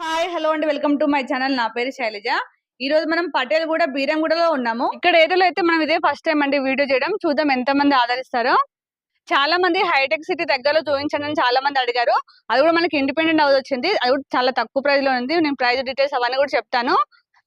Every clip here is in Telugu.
హాయ్ హలో అండి. Welcome to my channel. నా పేరు శైలజ. ఈ రోజు మనం పటేల్ కూడా బీరంగూడలో ఉన్నాము. ఇక్కడ ఏరియాలో అయితే మనం ఇదే ఫస్ట్ టైం అండి వీడియో చేయడం. చూద్దాం ఎంత మంది ఆదరిస్తారో. చాలా మంది హైటెక్ సిటీ దగ్గరలో చూపించండి అని చాలా మంది అడిగారు. అది కూడా మనకి ఇండిపెండెంట్ హౌస్ వచ్చింది. అది కూడా చాలా తక్కువ ప్రైస్లో ఉంది. నేను ప్రైస్ డీటెయిల్స్ అవన్నీ కూడా చెప్తాను.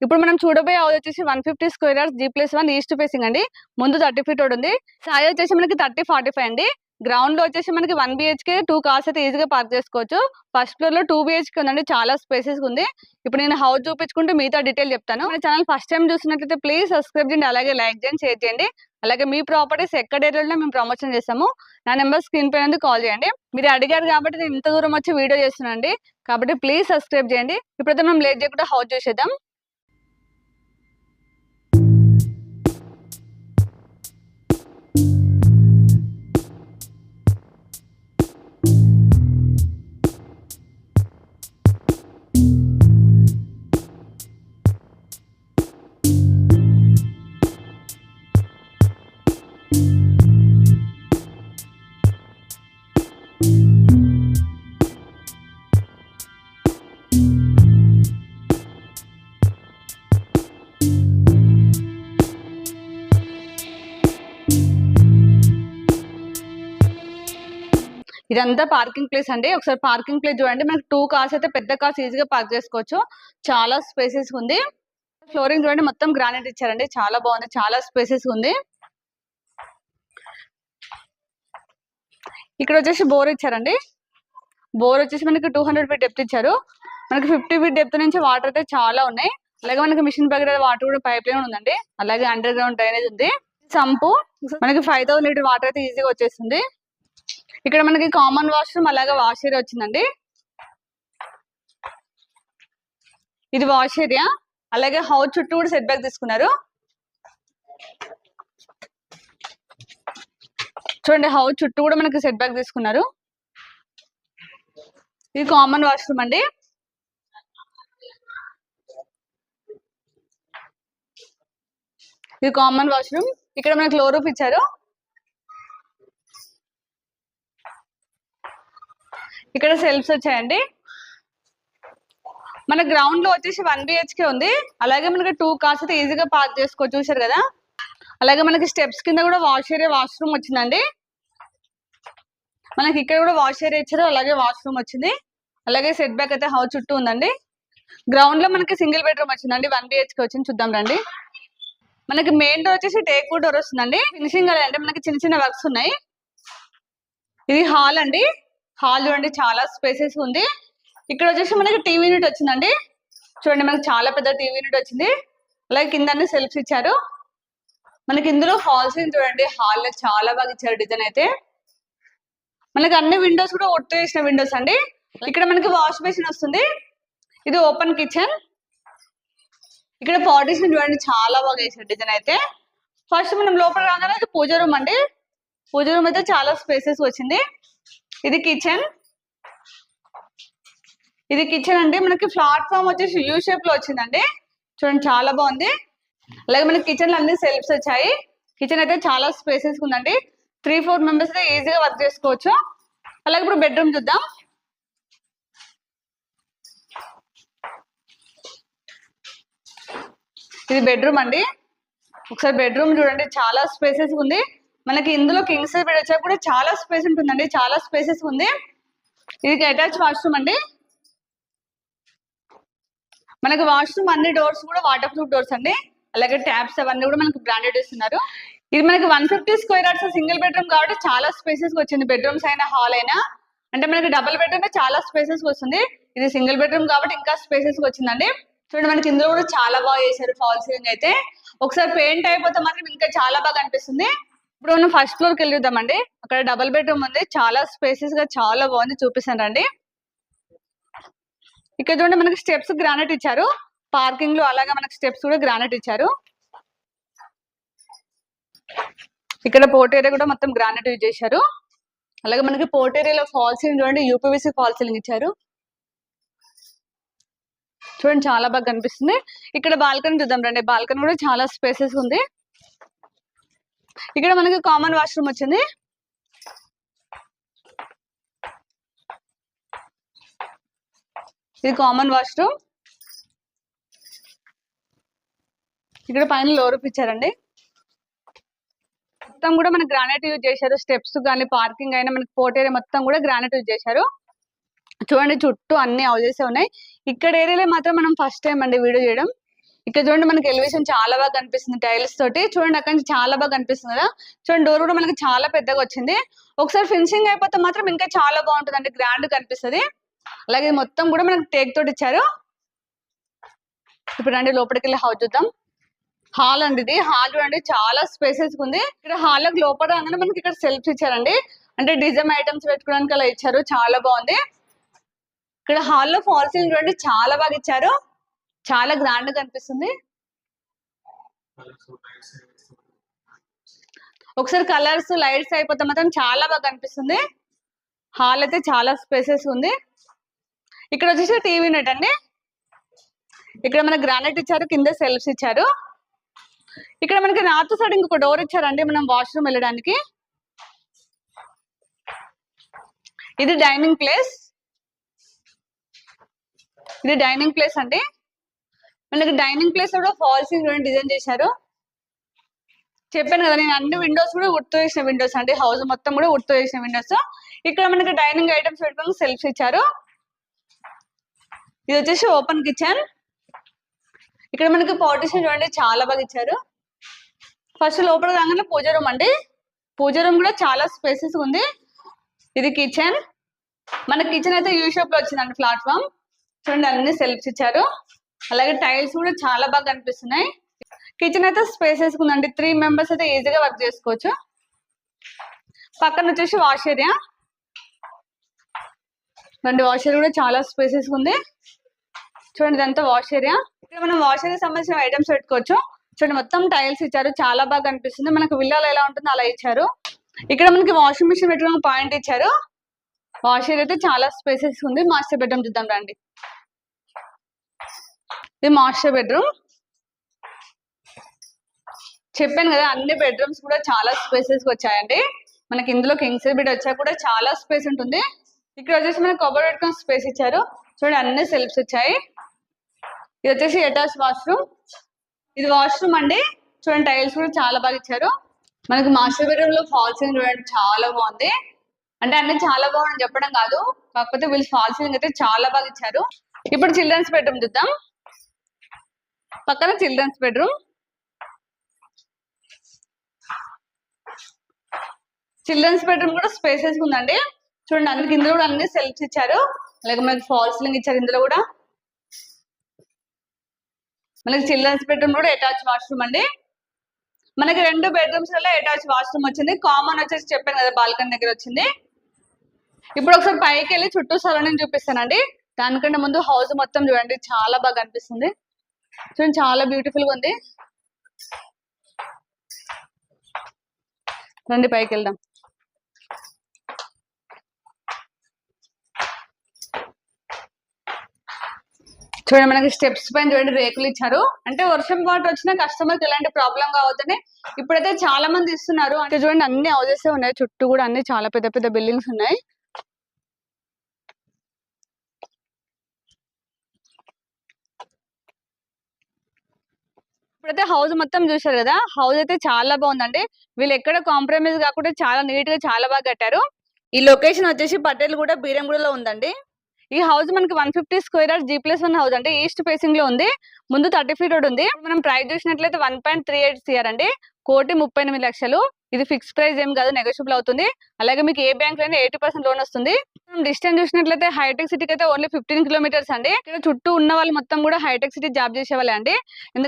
ఇప్పుడు మనం చూడబోయే హౌస్ వచ్చేసి one fifty square yards G plus one east facing అండి. ముందు థర్టీ ఫీట్ రోడ్ ఉంది. సాయి వచ్చేసి మనకి థర్టీ ఫార్టీ ఫైవ్ అండి. గ్రౌండ్లో వచ్చేసి మనకి వన్ బిహెచ్కే టూ కార్స్ అయితే ఈజీగా పార్క్ చేసుకోవచ్చు. ఫస్ట్ ఫ్లోర్లో టూ బిహెచ్కే ఉందండి చాలా స్పేసెస్ ఉంది. ఇప్పుడు నేను హౌస్ చూపించుకుంటూ మిగతా డీటెయిల్ చెప్తాను. మన ఛానల్ ఫస్ట్ టైం చూసినట్లయితే ప్లీజ్ సబ్స్క్రైబ్ చేయండి అలాగే లైక్ చేయండి షేర్ చేయండి. అలాగే మీ ప్రాపర్టీస్ ఎక్కడ ఏరియాలో మేము ప్రమోషన్ చేస్తాము. నా నెంబర్ స్క్రీన్ పైన కాల్ చేయండి. మీరు అడిగారు కాబట్టి నేను ఇంత దూరం వచ్చి వీడియో చేస్తున్నాండి కాబట్టి ప్లీజ్ సబ్స్క్రైబ్ చేయండి. ఇప్పుడైతే మనం లేట్ చేయకుండా హౌస్ చూసేద్దాం. ఇదంతా పార్కింగ్ ప్లేస్ అండి. ఒకసారి పార్కింగ్ ప్లేస్ చూడండి. మనకి టూ కార్స్ అయితే పెద్ద కార్స్ ఈజీగా పార్క్ చేసుకోవచ్చు. చాలా స్పేసెస్ ఉంది. ఫ్లోరింగ్ చూడండి. మొత్తం గ్రానైట్ ఇచ్చారండి. చాలా బాగుంది. చాలా స్పేసెస్ ఉంది. ఇక్కడ వచ్చేసి బోర్ ఇచ్చారండి. బోర్ వచ్చేసి మనకి టూ హండ్రెడ్ ఫీట్ డెప్త్ ఇచ్చారు. మనకి ఫిఫ్టీ ఫీట్ డెప్త్ నుంచి వాటర్ అయితే చాలా ఉన్నాయి. అలాగే మనకి మిషన్ దగ్గర వాటర్ కూడా పైప్ లైన్ ఉందండి. అలాగే అండర్ గ్రౌండ్ డ్రైనేజ్ ఉంది. సంపు. మనకి ఫైవ్ థౌసండ్ లీటర్ వాటర్ అయితే ఈజీగా వచ్చేస్తుంది. ఇక్కడ మనకి కామన్ వాష్రూమ్ అలాగే వాష్ ఏరియా వచ్చిందండి. ఇది వాష్ ఏరియా అలాగే హౌస్ చుట్టూ కూడా సెట్ బ్యాక్ తీసుకున్నారు. చూడండి హౌస్ చుట్టూ కూడా మనకి సెట్ బ్యాక్ తీసుకున్నారు. ఇది కామన్ వాష్రూమ్ అండి. ఇది కామన్ వాష్రూమ్ ఇక్కడ మనకి లో రూప్ ఇచ్చారు. ఇక్కడ సెల్ఫ్స్ వచ్చాయండి. మన గ్రౌండ్లో వచ్చేసి వన్ బిహెచ్కే ఉంది. అలాగే మనకి టూ కార్స్ అయితే ఈజీగా పార్క్ చేసుకోవచ్చు. చూసారు కదా? అలాగే మనకి స్టెప్స్ కింద కూడా వాష్ ఏరియా వాష్రూమ్ వచ్చిందండి. మనకి ఇక్కడ కూడా వాష్ ఏరియా ఇచ్చారు. అలాగే వాష్రూమ్ వచ్చింది. అలాగే సెట్ బ్యాక్ అయితే హౌస్ చుట్టూ ఉందండి. గ్రౌండ్లో మనకి సింగిల్ బెడ్రూమ్ వచ్చిందండి. వన్ బిహెచ్కే వచ్చింది. చూద్దాం రండి. మనకి మెయిన్ డోర్ వచ్చేసి టేక్ డోర్ వస్తుందండి. ఫినిషింగ్ అంటే మనకి చిన్న చిన్న వర్క్స్ ఉన్నాయి. ఇది హాల్ అండి. హాల్ చూడండి చాలా స్పేసెస్ ఉంది. ఇక్కడ వచ్చేసి మనకి టీవీ యూనిట్ వచ్చిందండి. చూడండి మనకి చాలా పెద్ద టీవీ యూనిట్ వచ్చింది. అలాగే కింద అన్ని సెల్ఫ్స్ ఇచ్చారు. మనకి ఇందులో హాల్స్ చూడండి హాల్లో చాలా బాగా ఇచ్చారు డిజైన్ అయితే. మనకి అన్ని విండోస్ కూడా ఒట్టు వేసిన విండోస్ అండి. ఇక్కడ మనకి వాష్ బేసిన్ వస్తుంది. ఇది ఓపెన్ కిచెన్. ఇక్కడ పార్టీషన్ చూడండి చాలా బాగా వేసారు డిజైన్ అయితే. ఫస్ట్ మనం లోపల రాగానే ఇది పూజ రూమ్ అండి. పూజ రూమ్ అయితే చాలా స్పేసెస్ వచ్చింది. ఇది కిచెన్ ఇది కిచెన్ అండి. మనకి ప్లాట్ఫామ్ వచ్చేసి యూ షేప్లో వచ్చిందండి. చూడండి చాలా బాగుంది. అలాగే మనకి కిచెన్లో అన్ని సెల్ఫ్స్ వచ్చాయి. కిచెన్ అయితే చాలా స్పేసెస్ ఉందండి. త్రీ ఫోర్ మెంబర్స్ అయితే ఈజీగా వర్క్ చేసుకోవచ్చు. అలాగే ఇప్పుడు బెడ్రూమ్ చూద్దాం. ఇది బెడ్రూమ్ అండి. ఒకసారి బెడ్రూమ్ చూడండి చాలా స్పేసెస్ ఉంది. మనకి ఇందులో కింగ్ సైజ్ బెడ్ వచ్చా కూడా చాలా స్పేస్ ఉంటుందండి. చాలా స్పేసెస్ ఉంది. ఇది అటాచ్ వాష్రూమ్ అండి. మనకి వాష్రూమ్ అన్ని డోర్స్ కూడా వాటర్ ప్రూఫ్ డోర్స్ అండి. అలాగే ట్యాప్స్ అవన్నీ కూడా మనకి బ్రాండెడ్ ఇస్తున్నారు. ఇది మనకి one fifty square yards single bedroom కాబట్టి చాలా స్పేసెస్ వచ్చింది. బెడ్రూమ్స్ అయినా హాల్ అయినా. అంటే మనకి డబుల్ బెడ్రూమ్ చాలా స్పేసెస్ వస్తుంది. ఇది సింగిల్ బెడ్రూమ్ కాబట్టి ఇంకా స్పేసెస్ వచ్చిందండి. చూడండి మనకి ఇందులో కూడా చాలా బాగా చేశారు ఫాల్ సీలింగ్ అయితే. ఒకసారి పెయింట్ అయిపోతే మాత్రం ఇంకా చాలా బాగా అనిపిస్తుంది. ఇప్పుడు మనం ఫస్ట్ ఫ్లోర్కి వెళ్ళిద్దామండి. అక్కడ డబుల్ బెడ్రూమ్ ఉంది. చాలా స్పేసెస్గా చాలా బాగుంది చూపిస్తాను రండి ఇక్కడ చూడండి మనకి స్టెప్స్ గ్రానైట్ ఇచ్చారు. పార్కింగ్లో అలాగే మనకి స్టెప్స్ కూడా గ్రానైట్ ఇచ్చారు. ఇక్కడ పోర్ట్ ఏరియా కూడా మొత్తం గ్రానైట్ యూజ్ చేశారు. అలాగే మనకి పోర్ట్ ఏరియాలో ఫాల్ సీలింగ్ చూడండి యూపీవీసీ ఫాల్ సీలింగ్ ఇచ్చారు. చూడండి చాలా బాగా కనిపిస్తుంది. ఇక్కడ బాల్కనీ చూద్దాం రండి. బాల్కనీ కూడా చాలా స్పేసెస్ ఉంది. ఇక్కడ మనకి కామన్ వాష్రూమ్ వచ్చింది. ఇది కామన్ వాష్రూమ్ ఇక్కడ పైన లోరూప్ ఇచ్చారండి. మొత్తం కూడా మనకి గ్రానైట్ యూజ్ చేశారు. స్టెప్స్ కానీ పార్కింగ్ అయినా మనకి పోర్ట్ ఏరియా మొత్తం కూడా గ్రానైట్ యూజ్ చేశారు. చూడండి చుట్టూ అన్ని హౌజెస్ ఉన్నాయి. ఇక్కడ ఏరియాలో మాత్రం మనం ఫస్ట్ టైం అండి వీడియో చేయడం. ఇక్కడ చూడండి మనకి ఎలివేషన్ చాలా బాగా కనిపిస్తుంది టైల్స్ తోటి. చూడండి అక్కడ నుంచి చాలా బాగా కనిపిస్తుంది కదా. చూడండి డోర్ కూడా మనకి చాలా పెద్దగా వచ్చింది. ఒకసారి ఫినిషింగ్ అయిపోతే మాత్రం ఇంకా చాలా బాగుంటుంది అండి గ్రాండ్ కనిపిస్తుంది. అలాగే మొత్తం కూడా మనకి టేక్ తోటి ఇచ్చారు. ఇప్పుడు అండి లోపలికి వెళ్ళి హౌస్ చూద్దాం. హాల్ అండి ఇది. హాల్ చూడండి చాలా స్పేసెస్ ఉంది. ఇక్కడ హాల్ లోపల రాగానే మనకి ఇక్కడ సెల్ఫ్స్ ఇచ్చారండి. అంటే డిజైన్ ఐటమ్స్ పెట్టుకోవడానికి అలా ఇచ్చారు. చాలా బాగుంది. ఇక్కడ హాల్లో ఫాల్ సీలింగ్ చూడండి చాలా బాగా ఇచ్చారు. చాలా గ్రాండ్గా కనిపిస్తుంది ఒకసారి కలర్స్ లైట్స్ అయిపోతే మాత్రం చాలా బాగా కనిపిస్తుంది హాల్ అయితే చాలా స్పేసెస్ ఉంది. ఇక్కడ వచ్చేసి టీవీ నెట్ అండి. ఇక్కడ మనకి గ్రానైట్ ఇచ్చారు కింద సెల్ఫ్స్ ఇచ్చారు. ఇక్కడ మనకి నార్త్ సైడ్ ఇంకొక డోర్ ఇచ్చారండి మనం వాష్రూమ్ వెళ్ళడానికి. ఇది డైనింగ్ ప్లేస్ ఇది డైనింగ్ ప్లేస్ అండి. మనకి డైనింగ్ ప్లేస్ కూడా ఫాల్సింగ్ డిజైన్ చేశారు. చెప్పాను కదా నేను అన్ని విండోస్ కూడా ఉడుతూ చేసిన విండోస్ అండి హౌస్ మొత్తం కూడా ఉడుతూ చేసిన విండోస్ ఇక్కడ మనకి డైనింగ్ ఐటమ్స్ పెట్టుకుని సెల్ఫ్స్ ఇచ్చారు. ఇది వచ్చేసి ఓపెన్ కిచెన్ ఇక్కడ మనకి పార్టీషన్ చూడండి చాలా బాగా ఇచ్చారు. ఫస్ట్ లోపల రాగానే పూజ రూమ్ అండి. పూజ రూమ్ కూడా చాలా స్పేసెస్ ఉంది. ఇది కిచెన్ మన కిచెన్ అయితే యూ షాప్లో వచ్చిందండి ప్లాట్ఫామ్ చూడండి అన్ని సెల్ఫ్స్ ఇచ్చారు. అలాగే టైల్స్ కూడా చాలా బాగా కనిపిస్తున్నాయి. కిచెన్ అయితే స్పేసెస్ ఉందండి త్రీ మెంబర్స్ అయితే ఈజీగా వర్క్ చేసుకోవచ్చు. పక్కన వచ్చేసి వాష్ ఏరియా రెండు వాష్ ఏరియా కూడా చాలా స్పేసెస్ ఉంది చూడండి ఇదంతా వాష్ ఏరియా ఇక్కడ మనం వాష్ ఏరియా సంబంధించిన ఐటమ్స్ పెట్టుకోవచ్చు. చూడండి మొత్తం టైల్స్ ఇచ్చారు. చాలా బాగా కనిపిస్తుంది. మనకు విల్లాలో ఎలా ఉంటుందో అలా ఇచ్చారు. ఇక్కడ మనకి వాషింగ్ మిషన్ పెట్టుకోవడానికి పాయింట్ ఇచ్చారు. వాష్ ఏరియా అయితే చాలా స్పేసెస్ ఉంది మాస్టర్ బెడ్రూమ్ చూద్దాం రండి. ఇది మాస్టర్ బెడ్రూమ్. చెప్పాను కదా అన్ని బెడ్రూమ్స్ కూడా చాలా స్పేసెస్ వచ్చాయండి. మనకి ఇందులో కింగ్ సైజ్ బెడ్ వచ్చా కూడా చాలా స్పేస్ ఉంటుంది. ఇక్కడ వచ్చేసి మనకి కబర్ పెట్టుకుని స్పేస్ ఇచ్చారు. చూడండి అన్ని సెల్ఫ్స్ వచ్చాయి. ఇది వచ్చేసి అటాచ్ వాష్రూమ్ ఇది వాష్రూమ్ అండి. చూడండి టైల్స్ కూడా చాలా బాగా ఇచ్చారు. మనకి మాస్టర్ బెడ్రూమ్లో ఫాల్ సీలింగ్ చూడండి చాలా బాగుంది. అంటే అన్ని చాలా బాగుంది చెప్పడం కాదు. కాకపోతే వీళ్ళు ఫాల్ సీలింగ్ అయితే చాలా బాగా ఇచ్చారు. ఇప్పుడు చిల్డ్రన్స్ బెడ్రూమ్ చూద్దాం పక్కన చిల్డ్రన్స్ బెడ్రూమ్. చిల్డ్రన్స్ బెడ్రూమ్ కూడా స్పేసెస్ ఉందండి. చూడండి అందుకు ఇందులో కూడా అన్ని సెల్ఫ్స్ ఇచ్చారు. అలాగే మనకి ఫాల్స్ లింగ్ ఇచ్చారు ఇందులో కూడా. మనకి చిల్డ్రన్స్ బెడ్రూమ్ కూడా అటాచ్ వాష్రూమ్ అండి. మనకి రెండు బెడ్రూమ్స్ వల్ల అటాచ్ వాష్రూమ్ వచ్చింది. కామన్ వచ్చేసి చెప్పాను కదా బాల్కనీ దగ్గర వచ్చింది. ఇప్పుడు ఒకసారి పైకి వెళ్ళి చుట్టూ సరౌండింగ్ చూపిస్తానండి. దానికంటే ముందు హౌస్ మొత్తం చూడండి చాలా బాగా అనిపిస్తుంది చూడండి చాలా బ్యూటిఫుల్గా ఉంది. రండి పైకి వెళ్దాం. చూడండి మనకి స్టెప్స్ పైన చూడండి రేకులు ఇచ్చారు. అంటే వర్షం వాటర్ వచ్చినా కస్టమర్కి ఎలాంటి ప్రాబ్లం కావద్దని ఇప్పుడైతే చాలా మంది ఇస్తున్నారు. అంటే చూడండి అన్ని హౌజెస్ ఉన్నాయి. చుట్టూ కూడా అన్ని చాలా పెద్ద పెద్ద బిల్డింగ్స్ ఉన్నాయి. ఇప్పుడైతే హౌస్ మొత్తం చూశారు కదా హౌస్ అయితే చాలా బాగుందండి. వీళ్ళు ఎక్కడ కాంప్రమైజ్ కాకుండా చాలా నీట్గా చాలా బాగా కట్టారు. ఈ లొకేషన్ వచ్చేసి పటేల్ కూడా బీరంగూడలో ఉందండి. ఈ హౌస్ మనకి one fifty square R G plus one house అంటే ఈస్ట్ ఫేసింగ్లో ఉంది. ముందు థర్టీ ఫీట్ రోడ్ ఉంది. మనం ప్రైస్ చూసినట్లయితే one point three eight CR అండి. కోటి ముప్పై ఎనిమిది లక్షలు. ఇది ఫిక్స్ ప్రైస్ ఏం కాదు నెగోషియబుల్ అవుతుంది. అలాగే మీకు ఏ బ్యాంక్లో ఎయిటీ పర్సెంట్ లోన్ వస్తుంది. మనం డిస్టెన్స్ చూసినట్లయితే హైటెక్ సిటీకి అయితే ఓన్లీ ఫిఫ్టీన్ కిలోమీటర్స్ అండి. ఇక్కడ చుట్టూ ఉన్న వాళ్ళు మొత్తం కూడా హైటెక్ సిటీ జాబ్ చేసే వాళ్ళే అండి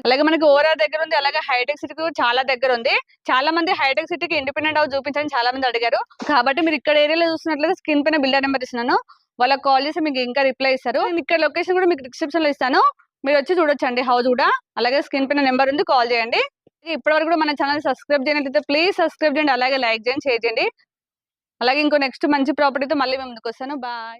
అలాగే మనకి ఓవరాల్ దగ్గర ఉంది అలాగే హైటెక్ సిటీకి చాలా దగ్గర ఉంది. చాలా మంది హైటెక్ సిటీకి ఇండిపెండెంట్ హౌస్ చూపించని చాలా మంది అడిగారు. కాబట్టి మీరు ఇక్కడ ఏరియాలో చూసినట్లయితే స్క్రీన్ పైన బిల్డర్ నెంబర్ ఇస్తున్నాను. వాళ్ళకి కాల్ చేసి మీకు ఇంకా రిప్లై ఇస్తారు. ఇక్కడ లొకేషన్ కూడా మీకు డిస్క్రిప్షన్లో ఇస్తాను. మీరు వచ్చి చూడొచ్చండి హౌస్ కూడా. అలాగే స్క్రీన్ పైన నెంబర్ ఉంది కాల్ చేయండి. ఇప్పటివరకు కూడా మన ఛానల్ సబ్స్క్రైబ్ చేయనట్లయితే ప్లీజ్ సబ్స్క్రైబ్ చేయండి అలాగే లైక్ చేయండి షేర్ చేయండి. అలాగే ఇంకో నెక్స్ట్ మంచి ప్రాపర్టీతో మళ్ళీ మేము ముందుకు వస్తాను. బాయ్